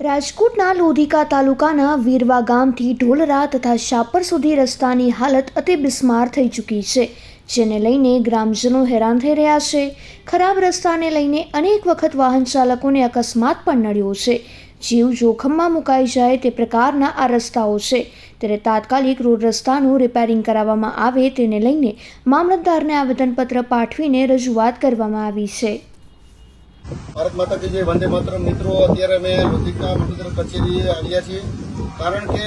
રાજકોટના લોધિકા તાલુકાના વીરવા ગામથી ઢોલરા તથા શાપર સુધી રસ્તાની હાલત અતિ બિસ્માર થઈ ચૂકી છે, જેને લઈને ગ્રામજનો હેરાન થઈ રહ્યા છે. ખરાબ રસ્તાને લઈને અનેક વખત વાહન ચાલકોને અકસ્માત પણ નડ્યો છે. જીવ જોખમમાં મુકાઈ જાય તે પ્રકારના આ રસ્તાઓ છે. ત્યારે તાત્કાલિક રોડ રસ્તાનું રિપેરિંગ કરાવવામાં આવે તેને લઈને મામલતદારને આવેદનપત્ર પાઠવીને રજૂઆત કરવામાં આવી છે. ભારત માતા કી જે વંદે માતરમ. મિત્રો, અત્યારે અમે લોધિકા મંડળ કચેરીએ આવ્યા છીએ. કારણ કે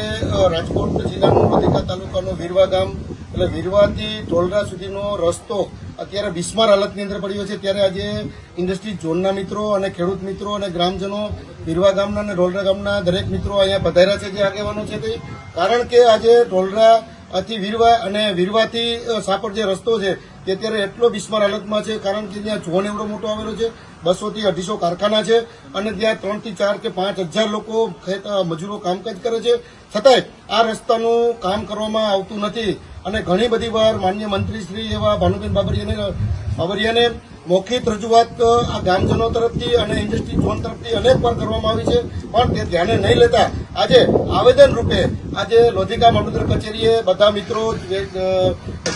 રાજકોટ જિલ્લાનું લોધિકા તાલુકાનું વીરવા ગામ, એટલે વીરવાથી ઢોલરા સુધીનો રસ્તો અત્યારે બિસ્માર હાલતની અંદર પડ્યો છે. ત્યારે આજે ઇન્ડસ્ટ્રી ઝોનના મિત્રો અને ખેડૂત મિત્રો અને ગ્રામજનો વીરવા ગામના અને ઢોલરા ગામના દરેક મિત્રો અહીંયા પધાર્યા છે, જે આગેવાનો છે તે. કારણ કે આજે ઢોલરા થી વીરવા અને વીરવાથી સાપર જે રસ્તો છે, તે અત્યારે એટલો બિસ્માર હાલતમાં છે, કારણ કે ત્યાં ઝોન એવડો મોટો આવેલો છે બસો થી અઢીસો કારખાના છે, અને ત્યાં ત્રણથી ચાર કે પાંચ હજાર લોકો મજૂરો કામકાજ કરે છે. છતાંય આ રસ્તાનું કામ કરવામાં આવતું નથી. અને ઘણી બધી વાર માન્ય મંત્રી શ્રી એવા ભાનુબેન બાબરિયાને બાબરિયાને મૌખિક રજૂઆત આ ગામજનો તરફથી અને ઇન્ડસ્ટ્રી ઝોન તરફથી અનેક વાર કરવામાં આવી છે, પણ તે ધ્યાને નહીં લેતા આજે આવેદન રૂપે આજે લોધિકા મામલતદાર કચેરીએ બધા મિત્રો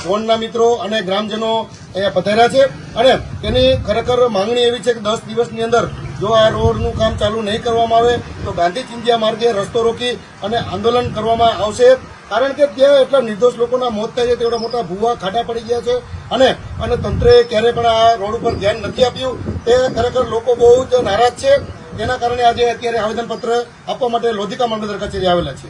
ઝોનના મિત્રો અને ગ્રામજનો અહીંયા પધાર્યા છે. અને તેની ખરેખર માંગણી એવી છે કે દસ દિવસની અંદર જો આ રોડનું કામ ચાલુ નહીં કરવામાં આવે, તો ગાંધી ચિંધ્યા માર્ગે રસ્તો રોકી અને આંદોલન કરવામાં આવશે. કારણ કે ત્યાં એટલા નિર્દોષ લોકોના મોત થાય છે તેવડા મોટા ભૂવા ખાડા પડી ગયા છે. અને અને તંત્રે ક્યારે પણ આ રોડ ઉપર ધ્યાન નથી આપ્યું. તે ખરેખર લોકો બહુ જ નારાજ છે. તેના કારણે આજે અત્યારે આવેદનપત્ર આપવા માટે લોધિકા મામલતદાર કચેરી આવેલા છે.